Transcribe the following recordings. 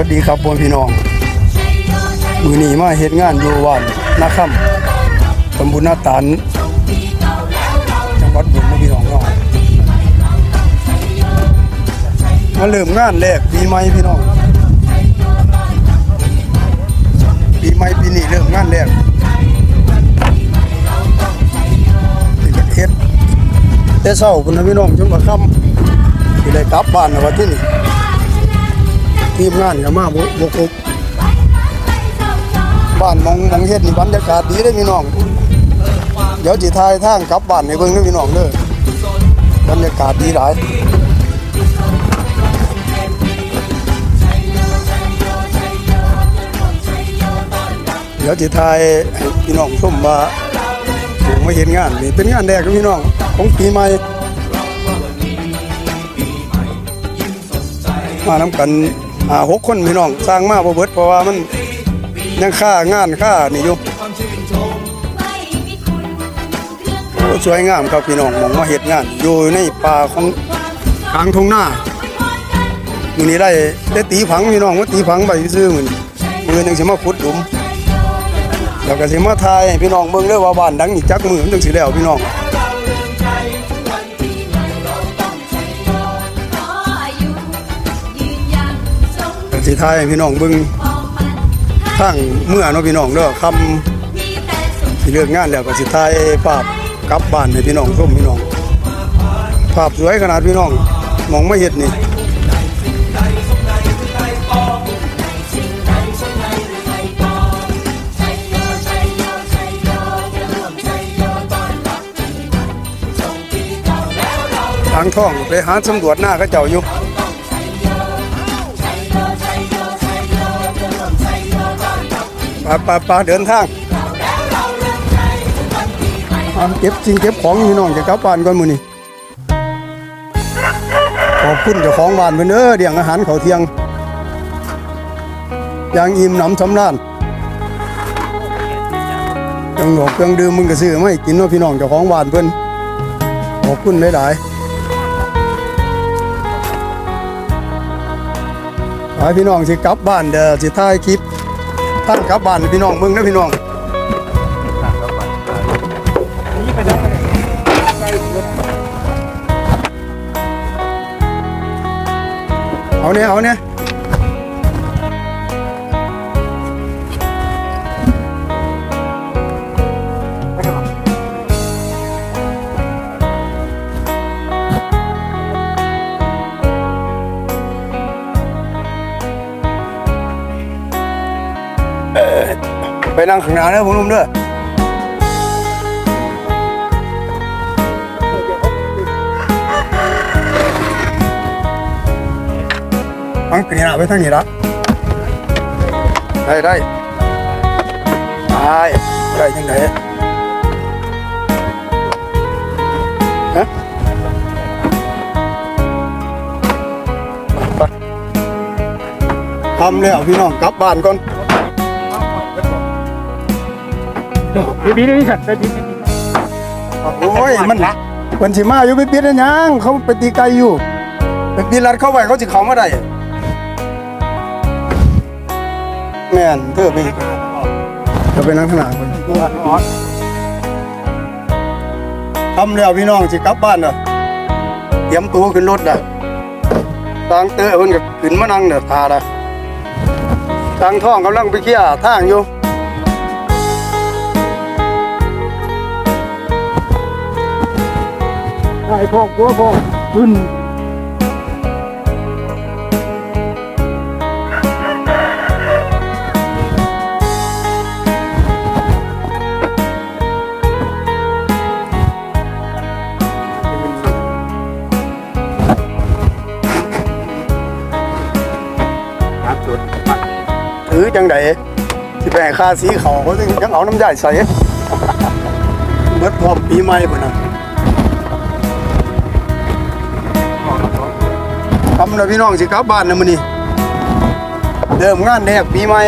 วัสดีครับพ่อพี่น้องมือนี้มาเฮ็ดงานอยู่ว่านนาค่ำตำบลนาตานจังหวัดบุรีพี่น้องเนาะมาเริ่มงานแรกปีใหม่พี่น้องปีใหม่ปีนี้เริ่มงานแรกเฮ็ดแต่เช้าพุ่นนะพี่น้องจนว่าค่ำสิได้กลับบ้านแล้วว่าที่นี่ ทีมงานก็มาบ่บ่คบบ้านมองมองเฮ็ดนี่บรรยากาศดีเด้อพี่น้อง เดี๋ยวสิถ่ายทางกลับบ้านให้เบิ่งเด้อพี่น้องเด้อบรรยากาศดีหลายเดี๋ยวสิถ่ายพี่น้องชมว่าผมมาเห็นงานนี่เป็นงานแรกของพี่น้องของปีใหม่มานำกัน อ่าหกคนพี่น้องสร้างมาบ่เบิดเพราะว่ามันยังค่างานค่านี่อยู่สวยงามครับพี่น้องมองมาเฮ็ดงาน อยู่ในป่าของกลางทุ่งนามื้อนี้ได้ได้ตีผังพี่น้องว่าตีผังไปซื้อมือนมือนึงสิมาขุดหลุมแล้วก็สิมาทายพี่น้องเบิ่งเด้อว่าบ้านดังนี่จักมือมันจังสิแล้วพี่น้อง สิทายให้พี่น้องเบิ่งทางเมื่อเนาะพี่น้องเด้อคำที่เลิกงานแล้วก็สิถ่ายภาพกลับบ้านให้พี่น้องชมพี่น้องภาพสวยขนาดพี่น้องมองไม่เห็นนี่ทางท่องไปหาสำรวจหน้าเขาเจ้าอยู่ ปาปาปาเดินทางเก็บจริงเก็บของพี่น้องจะกลับบ้านก่อนมื้อนี้ขอบคุณเจ้าของบ้านเพิ่นเด้อเลี้ยงอาหารเขาเที่ยงอย่างอิ่มหนำสำราญเครื่องหนอกเครื่องดื่มมึงก็ซื้อไมาให้กินเนาะพี่น้องเจ้าของบ้านเพิ่นขอบคุณหลายๆไปพี่น้องสิกลับบ้านเด้อสิถ่ายคลิป ตั้งกลับบ้านให้พี่น้องมึงนะพี่น้องเอาเนี่ยเอาเนี่ย นั่งข้างหน้าเด้อผมนุ่มเด้อฟังกรีนาไปทางนี้ละได้ได้ได้ได้ยังไงฮะไปทำแล้วพี่น้องกลับบ้านก่อน พี่พี่นี่สัตว์พี่โอ้ยมันมันสิมาอยู่ไปปิดนยังเขาไปตีไกลอยู่ไปปิดรัดเข้าไปเขาสิเข้ามาได้แม่นเธอไปจะไปนั่งข้างหน้าคนทำแล้วพี่น้องสิกลับบ้านเด้อเตรียมตัวขึ้นรถเด้อทางเตอเพิ่นก็ขึ้นมานั่งเด้อทาเด้อทางท้องกำลังไปเคลียทางอยู่ ไอ้พวกตัวพวกขึ้นถือจังไดสิไปให้ค่าสีเขาเขาจึงยังเอาน้ำใหญ่ใส่เบิดพร้อมปีใหม่พุ่นน่ะำแล้วพี่น้องสิกลับบ้านนะมื้อนี้เริ่มงานแรกปีใหม่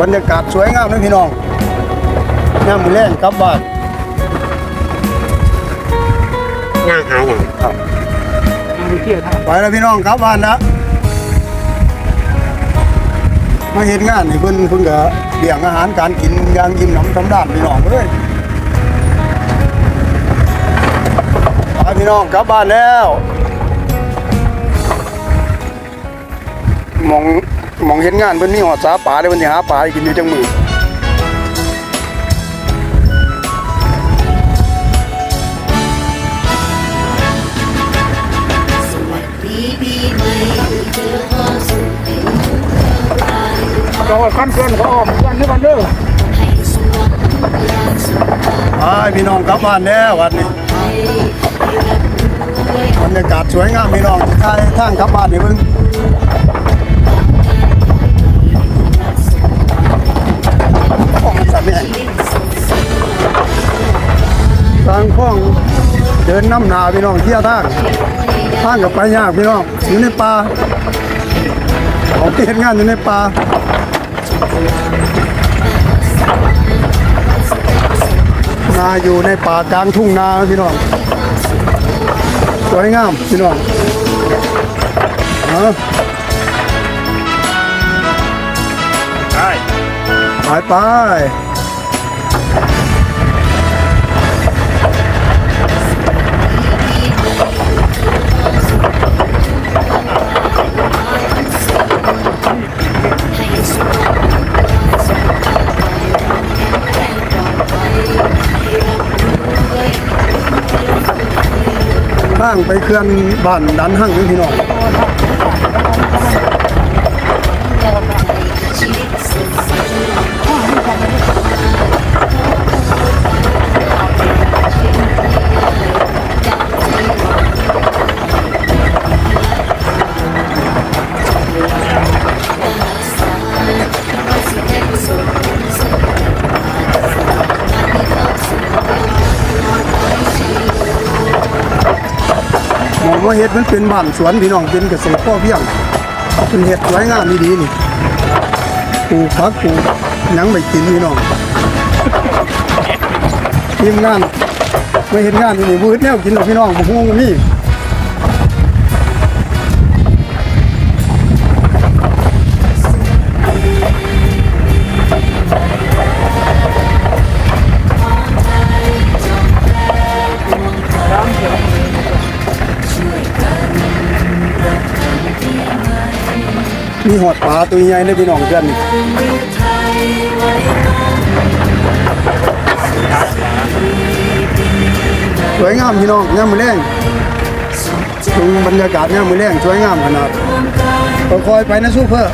บรรยากาศสวยงามนะพี่น้องย่ามมื้อแรงกลับบ้านย่างหาอย่างครับยมีเที่ยวทางไปแล้วพี่น้องกลับบ้านนะมาเห็นงานนี่เพิ่นเพิ่นก็เลี้ยงอาหารการกินอย่างยิ้มหนำทำด้านพี่น้องเลย พี่น้องกลับบ้านแล้วหมองหมองเห็นงานเพิ่นมีหอดสาป่าเลยเพิ่นสิหาปลาให้กินอยู่จังมือเราขั้นเกินเขาออกกันที่วันเด้อไปพี่น้องกลับบ้านแล้ววันนี้ บรรยากาศสวยงามพี่น้องที่ทายทางกลับบ้านนี่เพิ่งโอ้มันสั่นเนี่ยทางข้องเดินน้ำหนาพี่น้องเที่ยวทางทางกับไปยากพี่น้องอยู่ในป่าเขาเห็นงานอยู่ในป่านาอยู่ในป่ากลางทุ่งนาพี่น้อง วยงามพี่น้องเอาใช่ไปไป ห้างไปเคลื่อนบ้านดันห้างนี่พี่น้อง องว่าเฮ็ดมันเป็นบ้านสวนพี่น้องเป็นเกษตรพ่อเพียงเป็นเฮ็ดสวยงามดีๆนี่ปลูกผักปลูกหยังไปกินพี่น้องทีมงานไม่เห็นงานนี่วืดแนวกินหรอกพี่น้องบ่ฮู้ว่ามี มีหอดปลาตัวใหญ่เลยพี่น้องเพื่อนสวยงามพี่น้องย่ามือแรงถึงบรรยากาศย่ามมือแรงสวยงามขนาดคอยไปนะสู้เพื่อ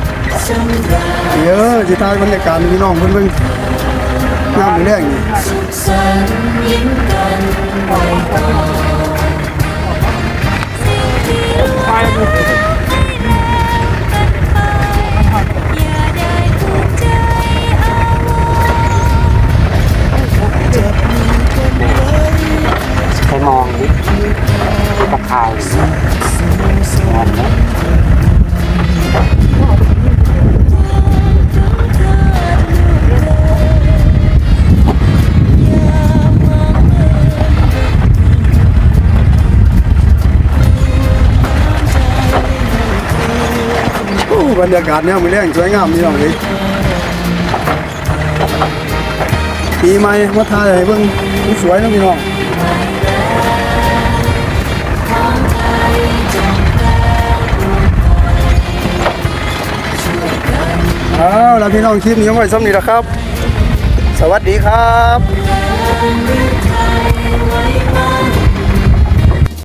เดี๋ยวสิทายบรรยากาศพี่น้องเพิ่นเบิ่งย่ามมือแรงนี่ไป บรรยากาศย่ามมือแรงสวยงามพี่น้องเลยปีใหม่มาถ่ายให้เบิ่งสวยนะพี่น้องเอาล่ะพี่น้องคลิปนี้เอาไว้ซ้ำนี้นะครับ สวัสดีครับ